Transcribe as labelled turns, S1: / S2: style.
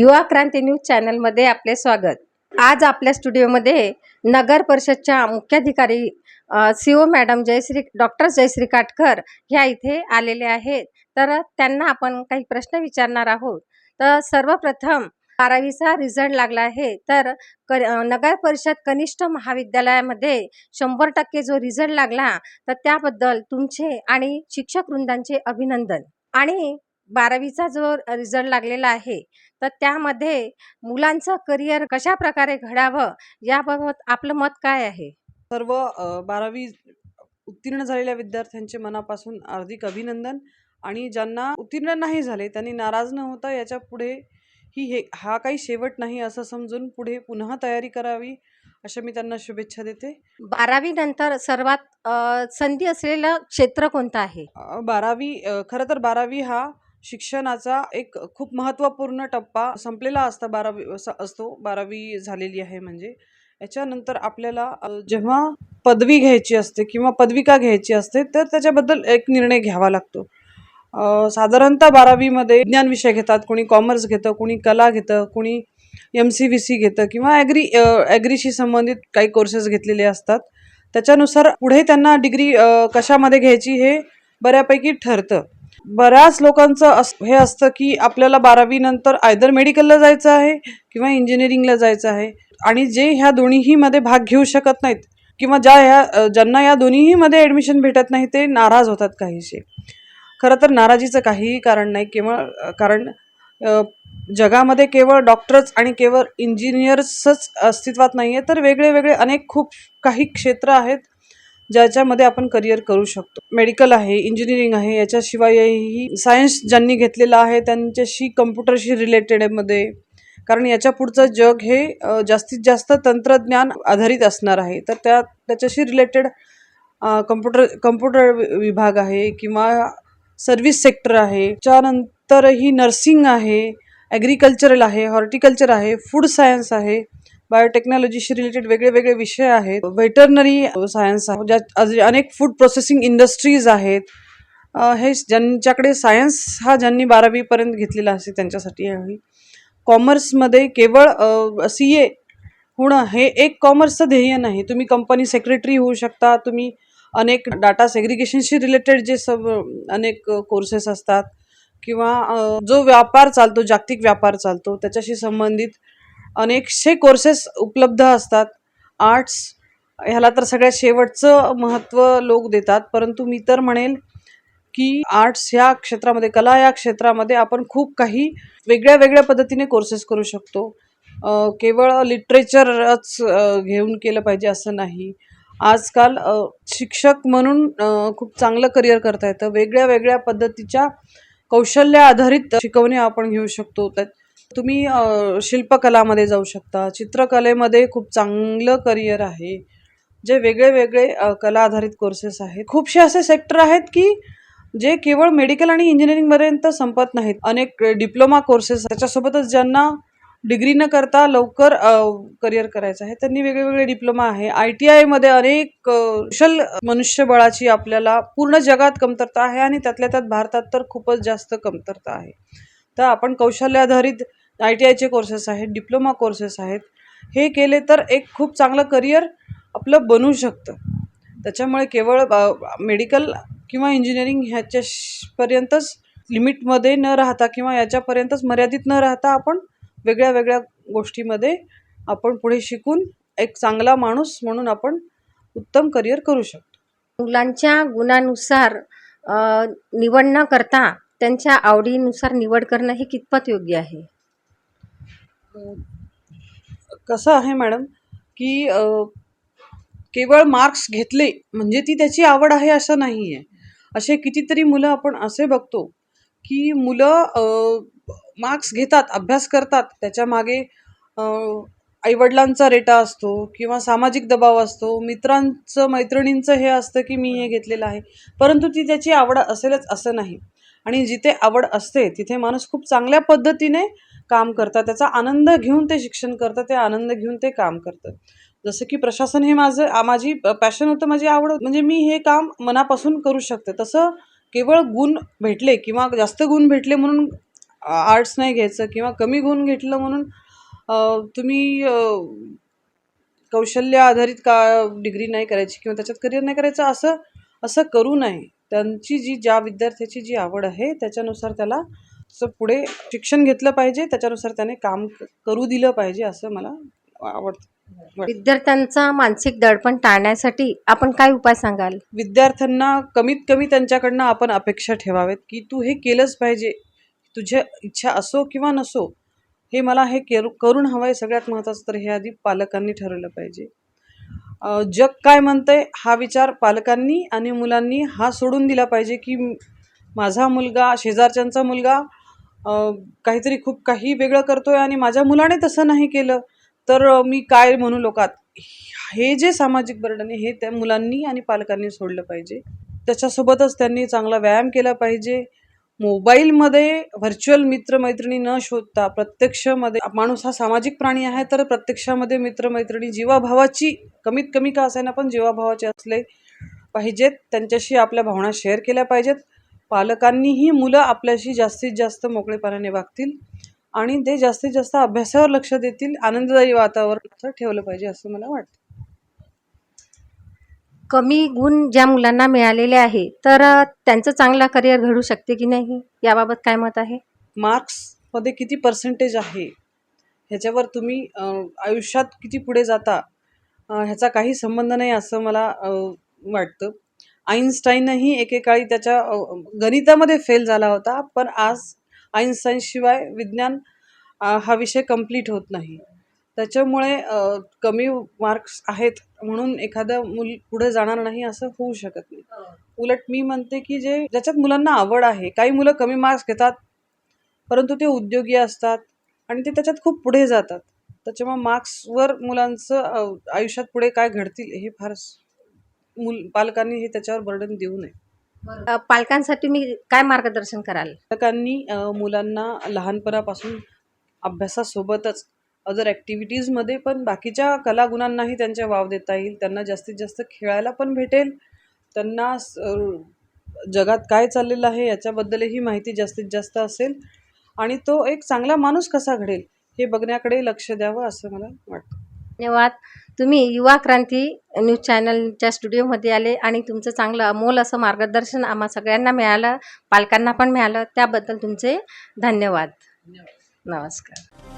S1: युवा क्रांती न्यूज चॅनलमध्ये आपले स्वागत. आज आपल्या स्टुडिओमध्ये नगर परिषदच्या मुख्याधिकारी C O madam Jayashree doctor Jayashree Katkar ह्या इथे आलेले आहेत. तर त्यांना आपण काही प्रश्न विचारणार आहोत. तर सर्वप्रथम बारावीचा रिझल्ट लागला आहे. तर क नगर परिषद कनिष्ठ महाविद्यालयामध्ये शंभर टक्के जो रिझल्ट लागला तर त्याबद्दल तुमचे आणि शिक्षक वृंदांचे अभिनंदन. आणि बारावीचा जो रिझल्ट लागलेला आहे तर त्यामध्ये मुलांचं करिअर कशा प्रकारे घडावं याबाबत आपलं मत काय आहे?
S2: सर्व बारावी उत्तीर्ण झालेल्या विद्यार्थ्यांचे मनापासून हार्दिक अभिनंदन आणि ज्यांना उत्तीर्ण नाही झाले त्यांनी नाराज न होता याच्यापुढे ही हे हा काही शेवट नाही असं समजून पुढे पुन्हा तयारी करावी अशा मी त्यांना शुभेच्छा देते.
S1: बारावी नंतर सर्वात संधी असलेलं क्षेत्र कोणतं आहे?
S2: बारावी खरं तर बारावी हा शिक्षणाचा एक खूप महत्त्वपूर्ण टप्पा संपलेला असता बारावी असा असतो बारावी झालेली आहे म्हणजे. याच्यानंतर आपल्याला जेव्हा पदवी घ्यायची असते किंवा पदविका घ्यायची असते तर त्याच्याबद्दल एक निर्णय घ्यावा लागतो. साधारणतः बारावीमध्ये विज्ञान विषय घेतात कोणी कॉमर्स घेतं कोणी कला घेतं कोणी एम सी व्ही सी घेतं किंवा ॲग्री ॲग्रीशी संबंधित काही कोर्सेस घेतलेले असतात. त्याच्यानुसार पुढे त्यांना डिग्री कशामध्ये घ्यायची हे बऱ्यापैकी ठरतं. बऱ्याच लोकांचं हे असतं की आपल्याला बारावीनंतर आयदर मेडिकलला जायचं आहे किंवा इंजिनिअरिंगला जायचं आहे. आणि जे ह्या दोन्हीमध्ये भाग घेऊ शकत नाहीत किंवा ज्या ह्या ज्यांना या दोन्हीमध्ये ॲडमिशन भेटत नाही ते नाराज होतात काहीसे. खरं तर नाराजीचं काहीही कारण नाही केवळ कारण जगामध्ये केवळ डॉक्टर्स आणि केवळ इंजिनियर्सच अस्तित्वात नाही आहे तर वेगळे वेगळे अनेक खूप काही क्षेत्र आहेत ज्याच्यामध्ये आपण करिअर करू शकतो. मेडिकल आहे इंजिनिअरिंग आहे याच्याशिवायही सायन्स ज्यांनी घेतलेलं आहे त्यांच्याशी कम्प्युटरशी रिलेटेडमध्ये कारण याच्या पुढचं जग हे जास्तीत जास्त तंत्रज्ञान आधारित असणार आहे. तर त्या त्याच्याशी रिलेटेड कम्प्युटर कम्प्युटर विभाग आहे किंवा सर्व्हिस सेक्टर आहे. त्यानंतरही नर्सिंग आहे ॲग्रिकल्चरल आहे हॉर्टिकल्चर आहे फूड सायन्स आहे. बायोटेक्नॉलॉजीशी रिलेटेड वेगळे वेगळे विषय आहेत. व्हेटरनरी सायन्स ज्यात अज- अनेक फूड प्रोसेसिंग इंडस्ट्रीज आहेत. हे ज्यांच्याकडे सायन्स हा ज्यांनी बारावीपर्यंत घेतलेला असेल त्यांच्यासाठी आहे. कॉमर्समध्ये केवळ सी ए होणं हे एक कॉमर्सचं ध्येय नाही. तुम्ही कंपनी सेक्रेटरी होऊ शकता. तुम्ही अनेक डाटा सेग्रिगेशनशी रिलेटेड जे सब अनेक कोर्सेस असतात. किंवा जो व्यापार चालतो जागतिक व्यापार चालतो त्याच्याशी संबंधित अनेकशे कोर्सेस उपलब्ध असतात. आर्ट्स ह्याला तर सगळ्यात शेवटचं महत्त्व लोक देतात. परंतु मी तर म्हणेल की आर्ट्स ह्या क्षेत्रामध्ये कला या क्षेत्रामध्ये आपण खूप काही वेगळ्या वेगळ्या पद्धतीने कोर्सेस करू शकतो. केवळ लिटरेचरच घेऊन केलं पाहिजे असं नाही. आजकाल शिक्षक म्हणून खूप चांगलं करिअर करता येतं. वेगळ्या वेगळ्या पद्धतीच्या कौशल्य आधारित शिकवणे आपण घेऊ शकतो. त्यात तुम्ही शिल्पकलामध्ये जाऊ शकता. चित्रकलेमध्ये खूप चांगलं करिअर आहे. जे वेगळे वेगळे कला आधारित कोर्सेस आहेत. खूपसे असे सेक्टर आहेत की जे केवळ मेडिकल आणि इंजिनिअरिंगपर्यंत संपत नाहीत. अनेक डिप्लोमा कोर्सेस त्याच्यासोबतच ज्यांना डिग्री न करता लवकर करिअर करायचं आहे त्यांनी वेगळे वेगळे डिप्लोमा आहे आय टी आयमध्ये अनेक कुशल मनुष्यबळाची आपल्याला पूर्ण जगात कमतरता आहे आणि त्यातल्या त्यात भारतात तर खूपच जास्त कमतरता आहे. तर आपण कौशल्याधारित आय टी आयचे कोर्सेस आहेत डिप्लोमा कोर्सेस आहेत. हे केले तर एक खूप चांगलं करिअर आपलं बनू शकतं. त्याच्यामुळे केवळ मेडिकल किंवा इंजिनिअरिंग ह्याच्या पर्यंतच लिमिटमध्ये न राहता किंवा याच्यापर्यंतच मर्यादित न राहता आपण वेगळ्या वेगळ्या गोष्टीमध्ये आपण पुढे शिकून एक चांगला माणूस म्हणून आपण उत्तम करिअर करू शकतो.
S1: मुलांच्या गुणानुसार निवड न करता त्यांच्या आवडीनुसार निवड करणं हे कितपत योग्य आहे?
S2: कसं आहे मॅडम की केवळ मार्क्स घेतले म्हणजे ती त्याची आवड आहे असं नाही आहे असे कितीतरी मुलं आपण असे बघतो की मुलं मार्क्स घेतात अभ्यास करतात त्याच्यामागे आईवडिलांचा रेटा असतो किंवा सामाजिक दबाव असतो मित्रांचं मैत्रिणींचं हे असतं की मी हे घेतलेलं आहे परंतु ती त्याची आवड असेलच असं नाही. आणि जिथे आवड असते तिथे माणूस खूप चांगल्या पद्धतीने काम करतात त्याचा आनंद घेऊन ते शिक्षण करतं ते आनंद घेऊन ते काम करतं जसं की प्रशासन हे माझं माझी पॅशन होतं माझी आवड म्हणजे मी हे काम मनापासून करू शकते. तसं केवळ गुण भेटले किंवा जास्त गुण भेटले म्हणून आर्ट्स नाही घ्यायचं किंवा कमी गुण घेतलं म्हणून तुम्ही कौशल्य आधारित का डिग्री नाही करायची किंवा त्याच्यात करिअर नाही करायचं असं असं करू नये. त्यांची जी ज्या विद्यार्थ्याची जी आवड आहे त्याच्यानुसार त्याला च पुढे शिक्षण घेतलं पाहिजे त्याच्यानुसार त्याने काम करू दिलं पाहिजे असं मला आवडतं.
S1: विद्यार्थ्यांचा मानसिक दडपण टाळण्यासाठी आपण काय उपाय सांगाल?
S2: विद्यार्थ्यांना कमीत कमी त्यांच्याकडनं आपण अपेक्षा ठेवावेत की तू हे केलंच पाहिजे तुझ्या इच्छा असो किंवा नसो हे मला हे केर करून हवं आहे सगळ्यात महत्त्वाचं तर हे आधी पालकांनी ठरवलं पाहिजे. जग काय म्हणतंय हा विचार पालकांनी आणि मुलांनी हा सोडून दिला पाहिजे की माझा मुलगा शेजारच्यांचा मुलगा काहीतरी खूप काही वेगळं करतोय आणि माझ्या मुलाने तसं नाही केलं तर मी काय म्हणू लोकात? हे जे सामाजिक बर्डन आहे हे त्या मुलांनी आणि पालकांनी सोडलं पाहिजे. त्याच्यासोबतच त्यांनी चांगला व्यायाम केला पाहिजे. मोबाईलमध्ये व्हर्च्युअल मित्रमैत्रिणी न शोधता प्रत्यक्षमध्ये माणूस हा सामाजिक प्राणी आहे तर प्रत्यक्षामध्ये मित्रमैत्रिणी जीवाभावाची कमीत कमी का असायना पण जीवाभावाचे असले पाहिजेत. त्यांच्याशी आपल्या भावना शेअर केल्या पाहिजेत. पालकांनीही मुलं आपल्याशी जास्तीत जास्त मोकळेपणाने वागतील आणि ते जास्तीत जास्त अभ्यासावर लक्ष देतील आनंददायी वातावरण ठेवलं पाहिजे असं मला वाटतं.
S1: कमी गुण ज्या मुलांना मिळालेले आहे तर त्यांचं चांगला करिअर घडू शकते की नाही? याबाबत काय मत आहे?
S2: मार्क्समध्ये किती पर्सेंटेज आहे? ह्याच्यावर तुम्ही आयुष्यात किती पुढे जाता? ह्याचा काही संबंध नाही असं मला वाटतं. आईन्स्टाईनही एकेकाळी त्याच्या गणितामध्ये फेल झाला होता पण आज आईन्स्टाईनशिवाय विज्ञान हा विषय कंप्लीट होत नाही. त्याच्यामुळे कमी मार्क्स आहेत म्हणून एखादं मूल पुढे जाणार नाही असं होऊ शकत नाही. उलट मी म्हणते की जे ज्याच्यात मुलांना आवड आहे काही मुलं कमी मार्क्स घेतात परंतु ते उद्योगी असतात आणि ते त्याच्यात खूप पुढे जातात. त्याच्यामुळे मार्क्सवर मुलांचं आयुष्यात पुढे काय घडतील हे फार मुल पालकांनी हे त्याच्यावर बर्डन देऊ नये.
S1: अ, पालकांसाठी मी काय मार्गदर्शन कराल?
S2: पालकांनी अ, मुलांना लहानपणापासून अभ्यासासोबतच अदर ॲक्टिव्हिटीजमध्ये पण बाकीच्या कलागुणांनाही त्यांच्या वाव देता येईल त्यांना जास्तीत जास्त खेळायला पण भेटेल त्यांना स- अ, जगात काय चाललेलं आहे याच्याबद्दलही माहिती जास्तीत जास्त असेल आणि तो एक चांगला माणूस कसा घडेल हे बघण्याकडे लक्ष द्यावं असं मला वाटतं.
S1: धन्यवाद. तुम्ही युवा क्रांती न्यूज चॅनलच्या स्टुडिओमध्ये आले आणि तुमचं चांगलं अमोल असं मार्गदर्शन आम्हा सगळ्यांना मिळालं पालकांना पण मिळालं. त्याबद्दल तुमचे धन्यवाद. नमस्कार.